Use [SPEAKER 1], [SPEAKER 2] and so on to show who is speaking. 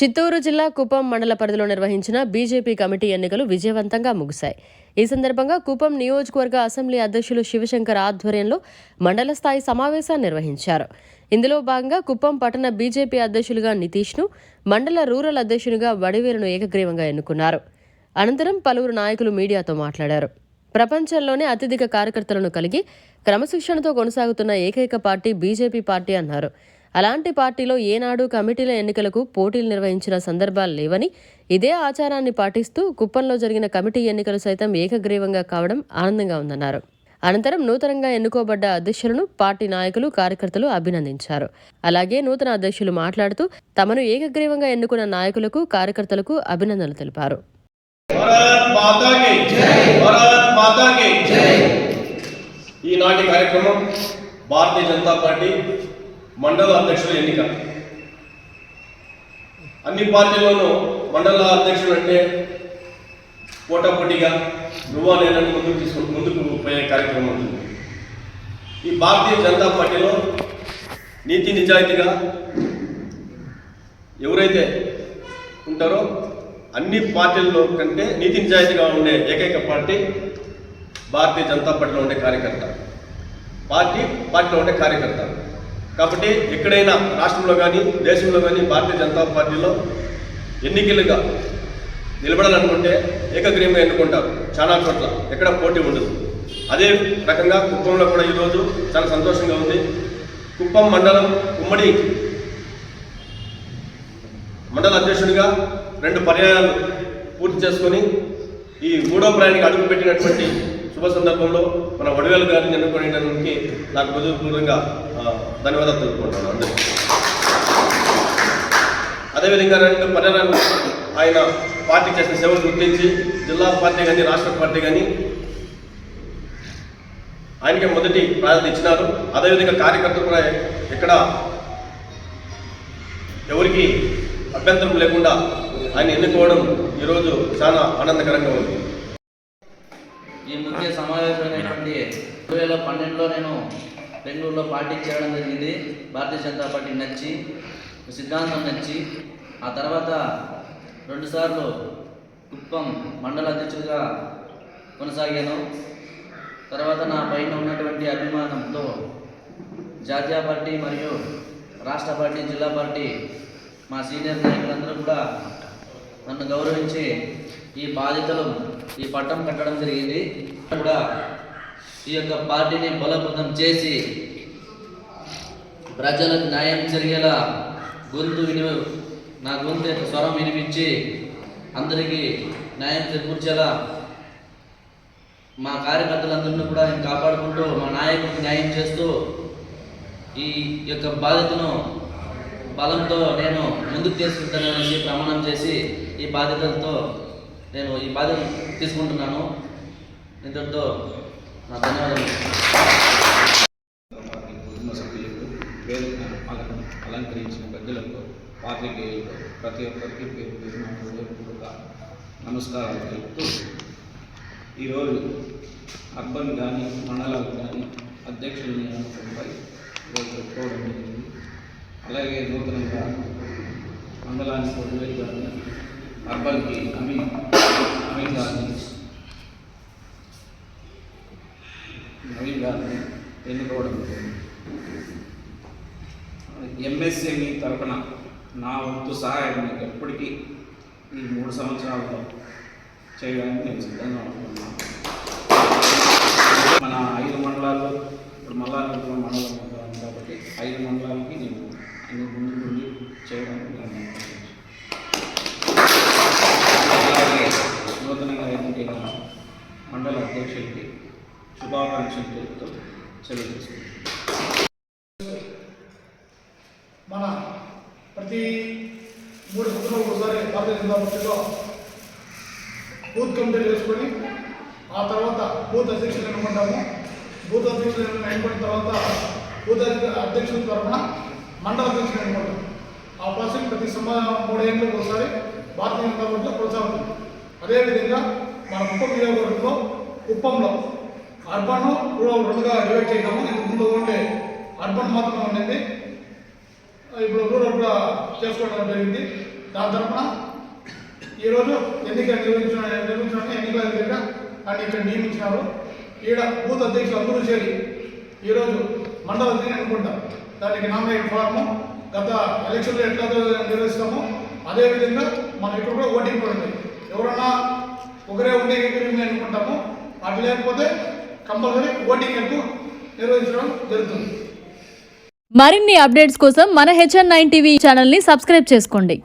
[SPEAKER 1] చిత్తూరు జిల్లా కుప్పం మండల పరిధిలో నిర్వహించిన బీజేపీ కమిటీ ఎన్నికలు విజయవంతంగా ముగిశాయి. ఈ సందర్భంగా కుప్పం నియోజకవర్గ అసెంబ్లీ అధ్యక్షులు శివశంకర్ ఆధ్వర్యంలో మండల స్థాయి సమావేశాన్ని నిర్వహించారు. ఇందులో భాగంగా కుప్పం పట్టణ బీజేపీ అధ్యక్షులుగా నితీష్ను మండల రూరల్ అధ్యక్షునిగా వడివేలును ఏకగ్రీవంగా ఎన్నుకున్నారు. అనంతరం పలువురు నాయకులు మీడియాతో మాట్లాడారు. ప్రపంచంలోనే అత్యధిక కార్యకర్తలను కలిగి క్రమశిక్షణతో కొనసాగుతున్న ఏకైక పార్టీ బీజేపీ పార్టీ అన్నారు. అలాంటి పార్టీలో ఏనాడు కమిటీల ఎన్నికలకు పోటీలు నిర్వహించిన సందర్భాలు లేవని ఇదే ఆచారాన్ని పాటిస్తూ కుప్పంలో జరిగిన కమిటీ ఎన్నికలు సైతం ఏకగ్రీవంగా కావడం ఆనందంగా ఉందన్నారు. అనంతరం నూతనంగా ఎన్నుకోబడ్డ అధ్యక్షులను పార్టీ నాయకులు కార్యకర్తలు అభినందించారు. అలాగే నూతన అధ్యక్షులు మాట్లాడుతూ తమను ఏకగ్రీవంగా ఎన్నుకున్న నాయకులకు కార్యకర్తలకు అభినందనలు తెలిపారు.
[SPEAKER 2] ఈనాటి కార్యక్రమం భారతీయ జనతా పార్టీ మండల అధ్యక్షుల ఎన్నిక. అన్ని పార్టీల్లోనూ మండల అధ్యక్షుడు అంటే పోటాపోటీగా నువ్వా నేనని ముందుకు తీసుకుంటూ ముందుకు పోయే కార్యక్రమం ఉంటుంది ఈ భారతీయ జనతా పార్టీలో నీతి నిజాయితీగా ఎవరైతే ఉంటారో అన్ని పార్టీల్లో కంటే నీతి నిజాయితీగా ఉండే ఏకైక పార్టీ భారతీయ జనతా పార్టీలో ఉండే కార్యకర్త. పార్టీ పార్టీలో ఉండే కార్యకర్త. కాబట్టి ఎక్కడైనా రాష్ట్రంలో కానీ దేశంలో కానీ భారతీయ జనతా పార్టీలో ఎన్నికలుగా నిలబడాలనుకుంటే ఏకగ్రీయంగా ఎన్నుకుంటారు చాలా చోట్ల. ఎక్కడ పోటీ ఉండదు. అదే రకంగా కుప్పంలో కూడా ఈరోజు చాలా సంతోషంగా ఉంది. కుప్పం మండలం ఉమ్మడి మండల అధ్యక్షుడిగా రెండు పర్యాయాలు పూర్తి చేసుకొని ఈ మూడో ప్రయాణికి అడుగుపెట్టినటువంటి శుభ సందర్భంలో మన వడివేలు గారిని ఎన్నుకోవడానికి నాకు హృదయపూర్వకంగా ధన్యవాదాలు తెలుపుకుంటాను అందరికీ. అదేవిధంగా రెండు పర్యాయాలు ఆయన పార్టీ చేసిన సేవలు గుర్తించి జిల్లా పార్టీ కానీ రాష్ట్ర పార్టీ కానీ ఆయనకి మొదటి ప్రాధాన్యత ఇచ్చినారు. అదేవిధంగా కార్యకర్తలు కూడా ఎక్కడ ఎవరికి అభ్యంతరం లేకుండా ఆయన ఎన్నుకోవడం ఈరోజు చాలా ఆనందకరంగా ఉంది.
[SPEAKER 3] ఈ ముఖ్య సమావేశమైనటువంటి రెండు వేల పన్నెండులో నేను బెంగళూరులో పార్టీ చేరడం జరిగింది. భారతీయ జనతా పార్టీ నచ్చి సిద్ధాంతం నచ్చి ఆ తర్వాత రెండుసార్లు కుప్పం మండల అధ్యక్షుడిగా కొనసాగాను. తర్వాత నా పైన ఉన్నటువంటి అభిమానంతో జాతీయ పార్టీ మరియు రాష్ట్ర పార్టీ జిల్లా పార్టీ మా సీనియర్ నాయకులందరూ కూడా నన్ను గౌరవించి ఈ బాధ్యతలు ఈ పట్టం కట్టడం జరిగింది. కూడా ఈ యొక్క పార్టీని బలోపేతం చేసి ప్రజలకు న్యాయం జరిగేలా గొంతు విని నా గొంతు యొక్క స్వరం వినిపించి అందరికీ న్యాయం చేకూర్చేలా మా కార్యకర్తలందరినీ కూడా నేను కాపాడుకుంటూ మా నాయకుడికి న్యాయం చేస్తూ ఈ యొక్క బాధ్యతను బలంతో నేను ముందుకు తీసుకుంటాననేసి ప్రమాణం చేసి ఈ బాధ్యతలతో నేను ఈ బాధ్యత తీసుకుంటున్నాను. ఇంతటితో నా ధన్యవాదాలు.
[SPEAKER 4] కుటుంబ సభ్యులకు వేదిక అలంకరించిన పెద్దలకు పాత్రికేయులకు ప్రతి ఒక్కరికి పేరు పేరు హృదయపూర్వక నమస్కారాలు తెలుపుతూ ఈరోజు అర్బన్ కానీ మండలాలు కానీ అధ్యక్షుల నియామకంపై ఈరోజు పెట్టుకోవడం జరిగింది. అలాగే నూతనంగా మండలానికి వదిలేదు కానీ అర్బన్కి అమీన్ అమీన్ గారిని నవీన్ గారిని ఎన్నుకోవడం ఎంఎస్ఎంఈ తరపున నా వంతు సహాయం మీకు ఎప్పటికీ ఈ మూడు సంవత్సరాల్లో చేయడానికి నేను సిద్ధంగా ఉంటున్నాను. మన ఐదు మండలాల్లో ఇప్పుడు మల్లారెడ్డి మండలం కాబట్టి ఐదు మండలాలకి నేను అన్ని ముందు నుండి చేయడానికి నేను నిర్ణయించాను. అలాగే నూతనంగా ఎన్నికైన మండల అధ్యక్షుడికి శుభాకాంక్షలు తెలుపుతూ సెలవు
[SPEAKER 5] మన ప్రతి మూడు సంవత్సరాలు ఒకసారి భారతీయ జనతా పార్టీలో బూత్ కమిటీలు వేసుకొని ఆ తర్వాత బూత్ అధ్యక్షులు ఎన్నుకుంటాము. బూత్ అధ్యక్షులు ఎన్నుకున్న తర్వాత బూత్ అధ్యక్షుల తరఫున మండల అధ్యక్షులు ఎన్నుకుంటాం. ఆ ప్రాసెస్ ప్రతి సమా మూడేళ్ళకి ఒకసారి భారతీయ జనతా పార్టీలో కొనసాగుతుంది. అదేవిధంగా మన కుప్పం నియోజకవర్గంలో కుప్పంలో అర్బన్ రూరల్ రెండుగా డివైడ్ చేద్దాము. ఇంతకు ముందు ఉండే అర్బన్ మాత్రమే ఉండింది. ఇప్పుడు రూరల్ కూడా చేసుకోవడం జరిగింది. దాని తరఫున ఈరోజు ఎన్నిక నిర్వహించిన నిర్వహించిన ఎన్నికల దగ్గర ఆయన ఇక్కడ నియమించినారు. ఈడ బూత్ అధ్యక్షులు అందరూ చేరి ఈరోజు మండల అధికారి అనుకుంటాం. దానికి నామినేట్ ఫార్ము గత ఎలక్షన్లో ఎట్లా నిర్వహిస్తామో అదేవిధంగా మనం ఇక్కడ కూడా ఓటింగ్ కూడా ఉంది. ఎవరన్నా ఒకరే ఉండే అనుకుంటాము అటు లేకపోతే కంపల్సరీ ఓటింగ్ అంటూ నిర్వహించడం జరుగుతుంది.
[SPEAKER 6] మరిన్ని అప్డేట్స్ కోసం మన హెచ్ఎన్ నైన్ టీవీ ఛానల్ని సబ్స్క్రైబ్ చేసుకోండి.